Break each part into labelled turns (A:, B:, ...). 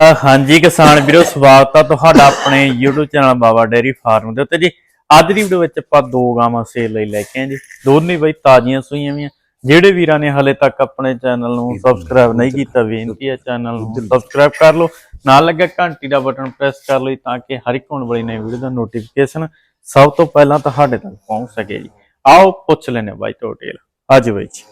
A: ਹਾਂਜੀ ਕਿਸਾਨ ਵੀਰੋ ਸਵਾਗਤ ਆ ਤੁਹਾਡਾ ਆਪਣੇ YouTube channel Baba dairy farm ਦੇ ਉੱਤੇ। ਜੀ ਅੱਜ ਦੀ ਵੀਡੀਓ ਵਿੱਚ ਆਪਾਂ ਦੋ ਗਾਵਾਂ ਸੇਲ ਲਈ ਲੈ ਕੇ ਆਏ ਜੀ। ਦੋਨੇ ਬਈ ਤਾਜ਼ੀਆਂ ਸੂਈਆਂ ਵੀਆਂ। ਜਿਹੜੇ ਵੀਰਾਂ ਨੇ ਹਲੇ ਤੱਕ ਆਪਣੇ ਚੈਨਲ ਨੂੰ ਸਬਸਕ੍ਰਾਈਬ ਨਹੀਂ ਕੀਤਾ ਬੇਨਤੀ ਹੈ ਚੈਨਲ ਨੂੰ ਸਬਸਕ੍ਰਾਈਬ ਕਰ ਲਓ। ਨਾਲ ਲੱਗਾ ਘੰਟੀ ਦਾ ਬਟਨ ਪ੍ਰੈਸ ਕਰ ਲਓ ਜੀ ਤਾਂ ਕਿ ਹਰ ਇੱਕ ਹੋਣ ਵਾਲੀ ਨਵੀਂ ਵੀਡੀਓ ਦਾ ਨੋਟੀਫਿਕੇਸ਼ਨ ਸਭ ਤੋਂ ਪਹਿਲਾਂ ਤੁਹਾਡੇ ਤੱਕ ਪਹੁੰਚ ਸਕੇ ਜੀ। ਆਓ ਪੁੱਛ ਲੈਨੇ ਬਾਈ ਟੋਟੇਲ ਅੱਜ ਬਾਈ ਜੀ।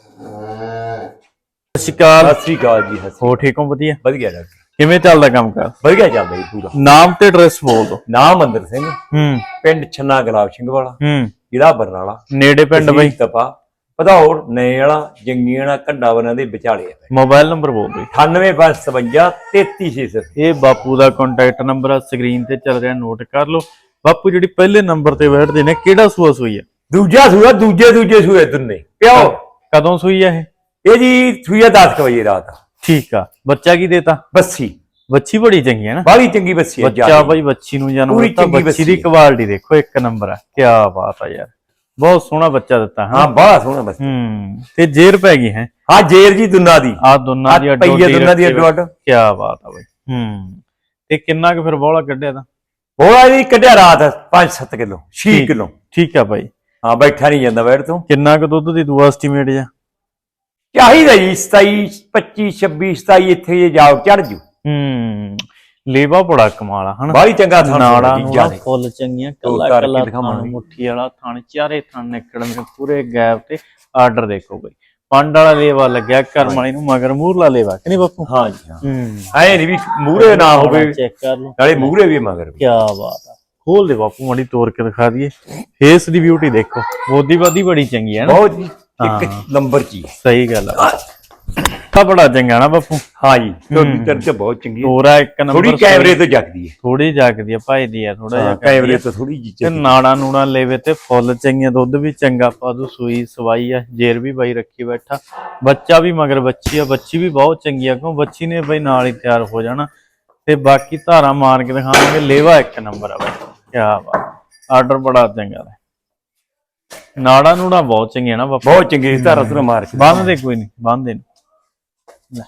A: ਸਤਿ ਸ਼੍ਰੀ ਅਕਾਲ।
B: ਸਤਿ ਸ੍ਰੀ ਅਕਾਲ ਜੀ
A: ਹੋ ਠੀਕ ਹੋ? ਵਧੀਆ।
B: ਵਧੀਆ ਡਾਕਟਰ।
A: ਕਿਵੇਂ ਚੱਲਦਾ ਕੰਮ ਕਰ?
B: ਵਧੀਆ ਚੱਲਦਾ ਜੀ ਪੂਰਾ।
A: ਨਾਮ ਤੇ ਐਡਰੈਸ ਬੋਲ ਦੋ
B: ਨਾਮ ਮੰਦਰ ਸਿੰਘ।
A: ਹੂੰ।
B: ਪਿੰਡ ਛੰਨਾ ਗੁਲਾਬ ਸਿੰਘ ਵਾਲਾ।
A: ਹੂੰ।
B: ਜ਼ਿਲ੍ਹਾ ਬਰਨਾਲਾ।
A: ਨੇੜੇ ਪਿੰਡ ਬਈ।
B: ਤਪਾ ਪਧੌੜ ਵਾਲਾ ਜੰਗੀਆਂ ਵਾਲਾ ਕੰਡਾ ਬਨਾਂ ਦੇ ਵਿਚਾਲੇ ਆ
A: ਮੋਬਾਈਲ ਨੰਬਰ ਬੋਲ ਬਈ
B: 98552 33600
A: ਇਹ ਬਾਪੂ ਦਾ ਕੰਟੈਕਟ ਨੰਬਰ ਆ ਸਕਰੀਨ ਤੇ ਚੱਲ ਰਿਹਾ ਨੋਟ ਕਰ ਲਓ। ਬਾਪੂ ਜਿਹੜੀ ਪਹਿਲੇ ਨੰਬਰ ਤੇ ਬੈਠਦੇ ਨੇ ਕਿਹੜਾ ਸੂਆ ਸੂਈ ਆ?
B: ਦੂਜਾ ਸੂਆ ਦੂਜੇ ਦੂਜੇ ਸੂਏ ਤੁੰਨੇ ਪਿਓ।
A: ਕਦੋਂ ਸੂਈ ਆ ਇਹ?
B: ਇਹ ਜੀ ਸੂਆ 10 ਵਜੇ ਰਾਤ।
A: ਠੀਕ ਆ। ਬੱਚਾ ਕੀ ਦੇਤਾ?
B: ਬੱਸੀ।
A: ਬੱਚੀ ਬੜੀ ਚੰਗੀ ਹੈ ਨਾ?
B: ਬਾਹਲੀ ਚੰਗੀ ਬੱਸੀ ਹੈ
A: ਬੱਚਾ ਬਈ ਬੱਚੀ ਨੂੰ ਜਨਮ ਦਿੱਤਾ ਬੱਚੀ
B: ਬੱਚੀ
A: ਦੀ। ਕੁਆਲਿਟੀ ਦੇਖੋ ਇੱਕ ਨੰਬਰ ਆ। ਕੀ ਬਾਤ ਆ ਯਾਰ। ਬਹੁਤ ਸੋਹਣਾ ਬੱਚਾ ਦਿੱਤਾ
B: ਹਾਂ। ਬੜਾ ਸੋਹਣਾ ਬੱਸੀ
A: ਹੂੰ ਤੇ ਜੇਰ ਪੈ ਗਈ ਹੈ।
B: ਹਾਂ ਜੇਰ ਜੀ ਦੁਨਾ ਦੀ।
A: ਆ ਦੋਨਾਂ ਦੀ
B: ਆ ਪਈਏ ਦੋਨਾਂ ਦੀ ਅੱਡੋ ਅੱਡ।
A: ਕੀ ਬਾਤ ਆ ਬਈ। ਹੂੰ ਤੇ ਕਿੰਨਾ ਕੁ ਫਿਰ ਬੋਲਾ ਕੱਢਿਆ ਤਾਂ?
B: ਹੋਇਆ ਜੀ ਕੱਢਿਆ ਰਾਤ 5-7 ਕਿਲੋ 6
A: ਠੀਕ।
B: ਕਿਲੋ।
A: ਠੀਕ ਆ ਬਾਈ।
B: ਹਾਂ ਬੈਠਾ ਨਹੀਂ ਜਾਂਦਾ ਬੈਠ ਤੋਂ।
A: ਕਿੰਨਾ ਕੁ ਦੁੱਧ ਦੀ ਦੂਆ ਐਸਟੀਮੇਟ ਜਾ
B: ਚਾਹੀਦਾ ਜੀ 27 25 26 27 ਇੱਥੇ ਜੇ ਜਾਓ ਚੜ ਜੂ
A: ਹੂੰ ਲੇਵਾ ਬੜਾ ਕਮਾਲ ਆ ਹਨਾ?
B: ਬਾਹਲੀ ਚੰਗਾ ਥਾਂ
A: ਨਾੜਾ ਨੂੰ ਫੁੱਲ ਚੰਗੀਆਂ ਕੱਲਾ ਕੱਲਾ। ਥਣ ਮੁੱਠੀ ਵਾਲਾ ਥਣ ਚਾਰੇ ਥਣ ਨਿਕੜਵੇਂ ਪੂਰੇ ਗੈਪ ਤੇ ਆਰਡਰ ਦੇਖੋ ਬਈ। ਪੰਡ ਵਾਲਾ ਲੇਵਾ ਲੱਗਿਆ ਕਰਮ ਵਾਲੀ ਨੂੰ ਮਗਰ ਮੂਰਲਾ ਲੇਵਾ ਕਿ ਨਹੀਂ ਬਾਪੂ?
B: ਹਾਂ ਜੀ ਹਾਂ। ਐ ਨਹੀਂ ਵੀ ਮੂਰੇ ਨਾ ਹੋਵੇ
A: ਚੈੱਕ ਕਰ ਲਓ।
B: ਨਾਲੇ ਮੂਰੇ ਵੀ ਮਗਰ ਵੀ।
A: ਕੀ ਬਾਤ ਆ। ਖੋਲ ਦੇ ਬਾਪੂ ਮੜੀ ਤੋੜ ਕੇ ਦਿਖਾ ਦਈਏ। ਫੇਸ ਦੀ ਬਿਊਟੀ ਦੇਖੋ ਬੋਦੀ ਬਾਦੀ ਬੜੀ ਚੰਗੀ ਹੈ ਨਾ।
B: ਬਹੁਤ ਜੀ।
A: ਹਾਂ।
B: ਇੱਕ ਨੰਬਰ ਹੀ ਹੈ।
A: ਸਹੀ ਗੱਲ ਆ। ਤਾਂ ਬੜਾ ਚੰਗਾ ਨਾ ਬਾਪੂ।
B: ਹਾਂ ਜੀ ਤੁਹਾਡੀ ਚਰਚ ਬਹੁਤ ਚੰਗੀ ਹੈ।
A: ਤੋਰਾ ਇੱਕ ਨੰਬਰ
B: ਥੋੜੀ ਕੈਮਰੇ ਤੋਂ ਜਗਦੀ ਹੈ।
A: ਥੋੜੀ ਜਾਗਦੀ ਆ ਭਾਈ ਦੀ ਆ ਥੋੜਾ ਜਿਹਾ
B: ਹਾਂ, ਕੈਮਰੇ ਤੋਂ ਥੋੜੀ ਜੀ
A: ਤੇ ਨਾੜਾ ਨੂੜਾ ਲੈਵੇ ਤੇ ਫੁੱਲ ਚੰਗੀਆਂ ਦੁੱਧ ਵੀ ਚੰਗਾ ਪਾਦੂ ਸੂਈ ਸਵਾਈ ਆ ਜੇਰ ਵੀ ਬਾਈ ਰੱਖੀ ਬੈਠਾ। ਬੱਚਾ ਵੀ ਮਗਰ ਬੱਚੀ ਆ ਬੱਚੀ ਵੀ ਬਹੁਤ ਚੰਗੀ ਆ ਕਿਉਂ ਬੱਚੀ ਨੇ ਬਾਈ ਨਾਲ ਹੀ ਤਿਆਰ ਹੋ ਜਾਣਾ। ਤੇ ਬਾਕੀ ਧਾਰਾ ਮਾਰ ਕੇ ਦਿਖਾਵਾਂਗੇ ਲੇਵਾ ਇੱਕ ਨੰਬਰ ਆ ਬਾਈ। ਕੀ ਬਾਤ ਆਰਡਰ ਬੜਾ ਚੰਗਾ ਹੈ। ਨਾੜਾ ਨੂੜਾ ਬਹੁਤ ਚੰਗੀਆਂ ਨਾ ਬਾਪੂ।
B: ਬਹੁਤ ਚੰਗੀ ਧਾਰਾ ਧੁਰਾ ਮਾਰ ਕੇ।
A: ਕੋਈ ਨਹੀਂ ਬੰਨ ਦੇ ਲੈ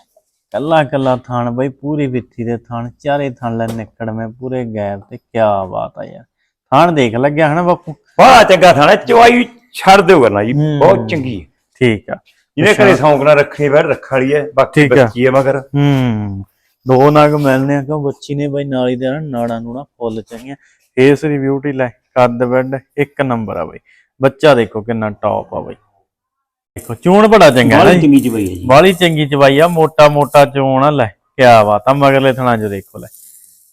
A: ਕੱਲਾ ਕੱਲਾ ਥਾਣ ਬਈ ਪੂਰੀ ਵਿੱਥੀ ਦੇ ਥਾਣ ਚਾਰੇ ਥਾਣ ਲੈ ਨਿਕੜਵੇਂ ਪੂਰੇ ਗੈਪ ਤੇ ਕੀ ਬਾਤ ਆ ਯਾਰ। ਥਾਣ ਦੇਖ ਲੱਗਿਆ ਹਨਾ ਬਾਪੂ?
B: ਬੜਾ ਚੰਗਾ ਥਾਣਾ ਚਵਾਈ ਛੱਡ ਦਿਓ ਕਰਨਾ ਜੀ। ਬਹੁਤ ਚੰਗੀ ਹੈ।
A: ਠੀਕ ਆ।
B: ਜਿਹਨੇ ਘਰੇ ਸੌਂਕ ਨਾਲ ਰੱਖਣੀ ਬੈਠ ਰੱਖ ਵਾਲੀ ਹੈ ਬਾਕੀ। ਬੱਚੀ ਹੈ ਮਗਰ।
A: ਹੂੰ। ਦੋ ਨਗ ਮਿਲਨੇ ਆ ਕਿਉਂ ਬੱਚੀ ਨੇ ਬਈ ਨਾਲੀ ਦੇ ਨਾ ਨਾੜਾਂ ਨੂੰ ਨਾ ਫੁੱਲ ਚੰਗੀਆਂ। ਫੇਸ ਦੀ ਬਿਊਟੀ ਲੈ ਕੱਦ ਬੈੱਡ ਇੱਕ ਨੰਬਰ ਆ ਬਈ। ਬੱਚਾ ਦੇਖੋ ਕਿੰਨਾ ਟੌਪ ਆ ਬਈ। ਦੇਖੋ ਚੂਣ ਬੜਾ ਚੰਗਾ
B: ਚਵਾਈ ਹੈ ਜੀ।
A: ਬਾਲੀ ਚੰਗੀ ਚਵਾਈ ਆ ਮੋਟਾ ਮੋਟਾ ਚੋਣ ਆ ਲੈ ਕਿਆ ਬਾਤ ਆ ਮਗਰਲੇ ਥਣਾ ਚ ਦੇਖੋ ਲੈ।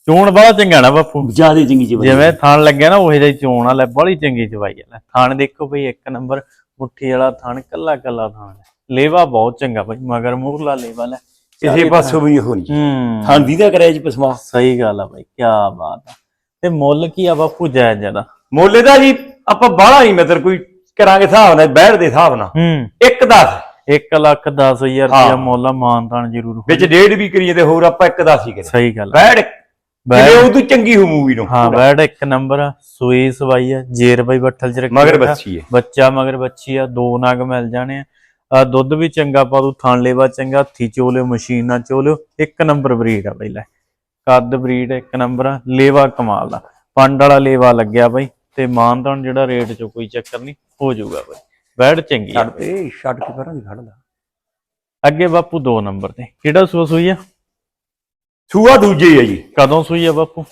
A: ਚੋਣ ਬੜਾ ਚੰਗਾ ਨਾ ਬਾਪੂ।
B: ਜ਼ਿਆਦਾ ਚੰਗੀ ਚਵਾਈ
A: ਜਿਵੇਂ ਥਣ ਲੱਗਿਆ ਨਾ ਉਹੇ ਜਿਹੀ ਚੋਣ ਆ ਲੈ ਬਾਲੀ ਚੰਗੀ ਚਵਾਈ ਆ ਲੈ। ਥਣ ਦੇਖੋ ਬਈ ਇੱਕ ਨੰਬਰ ਮੁੱਠੀ ਵਾਲਾ ਥਣ ਕੱਲਾ ਕੱਲਾ ਥਣ ਲੇਵਾ ਬਹੁਤ ਚੰਗਾ ਬਈ ਮਗਰ ਮੂਰਲਾ ਲੇਵਾ ਲੈ।
B: ਕਿਸੇ ਪਾਸੋਂ ਵੀ ਹੋਣੀ।
A: ਹੂੰ।
B: ਹਾਂ ਦੀ ਦਾ ਕਰਿਆ ਜੀ ਪਸਮਾ।
A: ਸਹੀ ਗੱਲ ਆ ਬਈ ਕਿਆ ਬਾਤ ਆ। ਤੇ ਮੁੱਲ ਕੀ ਆ ਬਾਪੂ ਜਾਇਜ਼ ਜ਼ਿਆਦਾ?
B: ਮੋਲੇ ਦਾ ਜੀ ਆਪਾਂ ਬਾਹਲਾ ਨਹੀਂ ਮਤਲਬ ਕੋਈ ਕਰਾਂਗੇ ਹਿਸਾਬ ਨਾਲ ਬੈਠ ਦੇ ਹਿਸਾਬ ਨਾਲ।
A: ਹੂੰ।
B: ਇੱਕ 10
A: 1 ਲੱਖ 10000
B: ਹਾਂ।
A: ਰੁਪਇਆ ਮੁੱਲ ਆ ਮਾਨਤਾਨ ਜ਼ਰੂਰ ਹੋ
B: ਵਿੱਚ ਡੇਢ ਵੀ ਕਰੀਏ ਤੇ ਹੋਰ ਆਪਾਂ ਇੱਕ 10 ਹੀ ਕਰੇ
A: ਸਹੀ ਗੱਲ ਆ।
B: ਬੈਠ।
A: ਬੈਠ-
B: ਉਹ ਤੋਂ ਚੰਗੀ ਹੋ ਮੂਵੀ ਨੂੰ।
A: ਹਾਂ ਬੈਡ ਇੱਕ ਨੰਬਰ ਆ ਸੂਈ ਸਵਾਈ ਆ ਜੇਰ ਬਾਈ ਬੱਠਲ ਚ ਰੱਖੀ
B: ਮਗਰ
A: ਬੈਠਾ।
B: ਬੱਚੀ ਹੈ
A: ਬੱਚਾ ਮਗਰ ਬੱਚੀ ਆ ਦੋ ਨਗ ਮਿਲ ਜਾਣੇ ਆ। ਆ ਦੁੱਧ ਵੀ ਚੰਗਾ ਪਾ ਦੂ ਥਣ ਲੇਵਾ ਚੰਗਾ ਹੱਥੀ ਚੋਲਿਓ ਮਸ਼ੀਨ ਨਾਲ ਚੋਲਿਓ ਇੱਕ ਨੰਬਰ ਬਰੀਡ ਆ ਬਈ ਲੈ। ਕੱਦ ਬਰੀਡ ਇੱਕ ਨੰਬਰ ਆ ਲੇਵਾ ਕਮਾਲ ਦਾ ਪੰਡ ਵਾਲਾ ਲੇਵਾ ਲੱਗਿਆ ਬਈ। ਤੇ ਮਾਨਤਾਨ ਜਿਹੜਾ ਰੇਟ ਚ ਕੋਈ ਚੱਕਰ ਨਹੀਂ ਹੋ ਜਾਊਗਾ ਬਈ। ਬੈਡ ਚੰਗੀ ਆ
B: ਛੱਡ ਤੇ ਛੱਡ ਕੇ ਪਰਾਂ ਦੀ ਖੜਦਾ
A: ਅੱਗੇ ਬਾਪੂ ਦੋ ਨੰਬਰ ਤੇ। ਕਿਹੜਾ ਸੂਆ ਸੂਈ ਆ?
B: ਸੂਆ ਦੂਜੇ ਹੀ ਜੀ।
A: ਕਦੋਂ ਸੂਈ ਆ ਬਾਪੂ?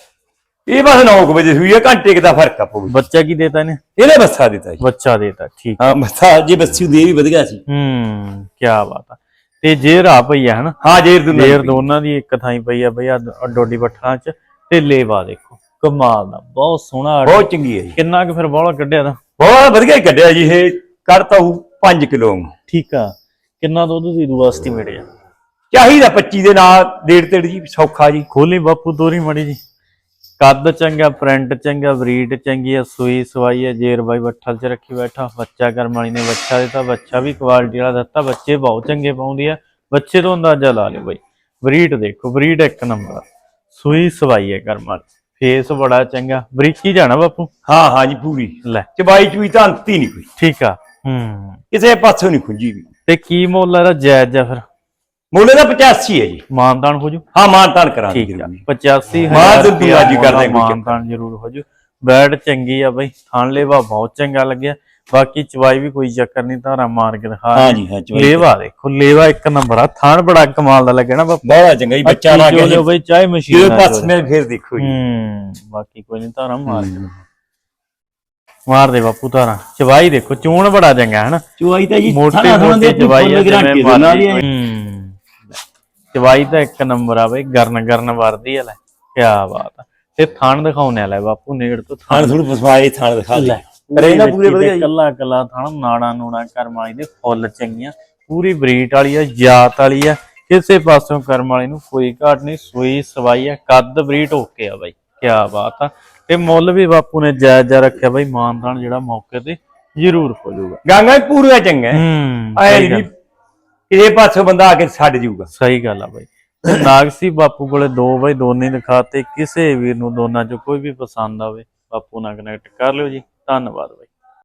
B: ਇਹ ਬਸ 9 ਵਜੇ ਸੂਈ ਹੈ ਘੰਟੇ ਕੁ ਦਾ ਫ਼ਰਕ ਆ ਪਊ
A: ਬੱਚਾ ਕੀ ਦੇਤਾ ਇਹਨੇ?
B: ਇਹਨੇ ਬੱਸਾ ਦਿੱਤਾ ਜੀ।
A: ਬੱਚਾ ਦੇਤਾ ਠੀਕ।
B: ਹਾਂ ਬੱਸਾ ਜੇ ਬੱਸੀ ਹੁੰਦੀ ਇਹ ਵੀ ਵਧੀਆ ਸੀ।
A: ਹੂੰ ਕੀ ਬਾਤ ਆ। ਤੇ ਜੇਰ ਆ ਪਈ ਆ ਹਨਾ?
B: ਹਾਂ ਜੇਰ ਦੁਨਾ
A: ਦੀ ਇੱਕ ਥਾਂ ਹੀ ਪਈ ਆ ਬਈ ਆ ਡੋਡੀ ਪੱਠਾਂ ਚ ਤੇ ਲੇਵਾ ਦੇਖੋ। ਕਮਾਲ ਦਾ ਬਹੁਤ ਸੋਹਣਾ ਆਰਡਰ।
B: ਬਹੁਤ ਚੰਗੀ ਹੈ ਜੀ।
A: ਕਿੰਨਾ ਕੁ ਫਿਰ ਬੋਲਾ ਕੱਢਿਆ ਦਾ
B: ਬਹੁਤ ਵਧੀਆ ਹੀ ਕੱਢਿਆ ਜੀ ਇਹ ਕੱਢਤਾ ਹੂ 5 ਕਿਲੋ
A: ਠੀਕ ਆ ਕਿੰਨਾ ਦੁੱਧ ਦੀ ਦੂ ਐਸਟੀਮੇਟ ਆ?
B: ਚਾਹੀਦਾ 25 ਦੇ ਨਾਲ ਡੇਢ ਤੇ ਜੀ ਸੌਖਾ ਜੀ।
A: ਖੋਲੀ ਬਾਪੂ ਦੋਰੀ ਮੜੀ ਜੀ। ਕੱਦ ਚੰਗਾ ਪ੍ਰਿੰਟ ਚੰਗਾ ਬਰੀਡ ਚੰਗੀ ਆ ਸੂਈ ਸਵਾਈ ਆ ਜੇਰ ਬਾਈ ਬੱਠਲ ਚ ਰੱਖੀ ਬੈਠਾ ਬੱਚਾ ਕਰਮ ਵਾਲੀ ਨੇ ਬੱਚਾ ਦਿੱਤਾ ਬੱਚਾ ਵੀ ਕੁਆਲਿਟੀ ਵਾਲਾ ਦਿੱਤਾ ਬੱਚੇ ਬਹੁਤ ਚੰਗੇ ਪਾਉਂਦੀ ਆ ਬੱਚੇ ਤੋਂ ਅੰਦਾਜ਼ਾ ਲਾ ਲਿਓ ਬਾਈ। ਬਰੀਡ ਦੇਖੋ ਬਰੀਡ ਇੱਕ ਨੰਬਰ ਸੂਈ ਸਵਾਈ ਹੈ ਕਰਮ ਵਾਲੀ। ਫੇਸ ਬੜਾ ਚੰਗਾ। ਬਰੀਕੀ ਜਾਣਾ ਬਾਪੂ?
B: ਹਾਂ ਹਾਂ ਜੀ ਪੂਰੀ।
A: ਲੈ।
B: ਚਬਾਈ ਚੂਈ ਤਾਂ ਅੰਤ ਹੀ ਨਹੀਂ ਕੋਈ।
A: ਠੀਕ ਆ। ਹੂੰ।
B: ਕਿਸੇ ਪਾਸੋਂ ਨਹੀਂ ਖੁੰਜੀ ਵੀ।
A: ਤੇ ਕੀ ਮੁੱਲ ਇਹਦਾ ਜਾਇਜ਼ ਆ ਫਿਰ?
B: ਮੁੱਲ ਦਾ 85 ਹੈ ਜੀ।
A: ਮਾਨਦਾਨ ਹੋ ਜੂ?
B: ਹਾਂ ਮਾਨਤਾਨ ਕਰਾਂਗੇ
A: ਠੀਕ ਆ।
B: ਜ਼ਰੂਰ।
A: 85
B: ਮਾਨ ਦਿਲ ਤੋਂ ਰਾਜੀ ਕਰਦਾ ਕੋਈ ਚੱਕਰ।
A: ਮਾਨਦਾਨ ਜ਼ਰੂਰ ਹੋ ਜੂ। ਬੈਡ ਚੰਗੀ ਆ ਬਈ। ਥਣ ਲੇਵਾ ਬਹੁਤ ਚੰਗਾ ਲੱਗਿਆ। ਬਾਕੀ ਚਵਾਈ ਵੀ ਕੋਈ ਚੱਕਰ ਨਹੀਂ ਧਾਰਾ ਮਾਰ ਕੇ ਦਿਖਾ
B: ਹਾਂ ਜੀ ਹਾਂ ਚਵਾਈ
A: ਲੇਵਾ ਦੇਖੋ ਲੇਵਾ ਇੱਕ ਨੰਬਰ ਆ। ਥਣ ਬੜਾ ਕਮਾਲ ਦਾ ਲੱਗਿਆ ਨਾ ਬਾਪੂ।
B: ਬੜਾ ਚੰਗਾ ਜੀ ਬੱਚਾ ਨਾ
A: ਅੱਖੀ
B: ਕੇ
A: ਚੋਲਿਓ ਬਈ ਚਾਹੇ ਮਸ਼ੀਨ ਨਾਲ
B: ਪਾਸ। ਮੈਂ ਫੇਰ ਦੇਖੋ ਜੀ।
A: ਹੂੰ ਬਾਕੀ ਕੋਈ ਨਹੀਂ ਧਾਰਾ ਮਾਰ ਕੇ ਮਾਰ ਦੇ ਬਾਪੂ ਧਾਰਾ। ਚਵਾਈ ਦੇਖੋ ਚੂਣ ਬੜਾ ਚੰਗਾ ਹੈ ਨਾ
B: ਚਵਾਈ ਤਾਂ ਜੀ
A: ਮੋਟੀ ਮੋਟੀ ਚਵਾਈ ਆ ਜਿਵੇਂ
B: ਹੀ ਹੈ।
A: ਹੂੰ। ਚਵਾਈ ਤਾਂ ਇੱਕ ਨੰਬਰ ਆ ਬਈ ਗਰਨ ਗਰਨ ਵਰਦੀ ਆ ਲੈ ਕੀ ਬਾਤ ਆ। ਤੇ ਥਣ ਦਿਖਾਉਣੇ ਲੈ ਬਾਪੂ ਨੇੜ ਤੋਂ
B: ਥਾਣ। ਥੋੜੀ ਫਸਵਾਏ ਥਾਣ ਦਿਖਾ ਦੇ। ਰੇਨਾ ਪੂਰੇ ਵਧੀਆ ਜੀ।
A: ਕੱਲਾ ਕੱਲਾ ਥਣ ਨਾੜਾ ਨੂੜਾ ਕਰਮ ਵਾਲੀ ਦੇ ਫੁੱਲ ਚੰਗੀਆਂ ਪੂਰੀ ਬਰੀਟ ਵਾਲੀ ਆ ਜਾਤ ਵਾਲੀ ਆ ਕਿਸੇ ਪਾਸੋਂ ਕਰਮ ਵਾਲੀ ਨੂੰ ਕੋਈ ਘਾਟ ਨਹੀਂ ਸੂਈ ਸਵਾਈ ਆ ਕੱਦ ਬਰੀਟ ਓਕੇ ਆ ਬਾਈ ਕੀ ਬਾਤ ਆ। ਤੇ ਮੁੱਲ ਵੀ ਬਾਪੂ ਨੇ ਜਾਇਜ਼ ਜਾ ਰੱਖਿਆ ਬਾਈ ਮਾਨਦਾਨ ਜਿਹੜਾ ਮੌਕੇ ਤੇ ਜ਼ਰੂਰ ਹੋ ਜਾਊਗਾ।
B: ਗਾਂਗਾ ਪੂਰਾ ਚੰਗਾ
A: ਗੱਲ-
B: ਨਹੀਂ ਕਿਹਦੇ ਪਾਸੋਂ ਬੰਦਾ ਆ ਕੇ ਛੱਡ ਜਾਊਗਾ।
A: ਸਹੀ ਗੱਲ ਆ ਬਾਈ। ਨਾਗਸੀ ਬਾਪੂ ਕੋਲੇ ਦੋ ਬਾਈ ਦੋਨੇ ਦਿਖਾਤੇ ਕਿਸੇ ਵੀਰ ਨੂੰ ਦੋਨਾਂ ਚੋਂ ਕੋਈ ਵੀ ਪਸੰਦ ਆਵੇ ਬਾਪੂ ਨਾਲ ਕਨੈਕਟ ਕਰ ਲਿਓ ਜੀ। ਧੰਨਵਾਦ ਬਾਈ।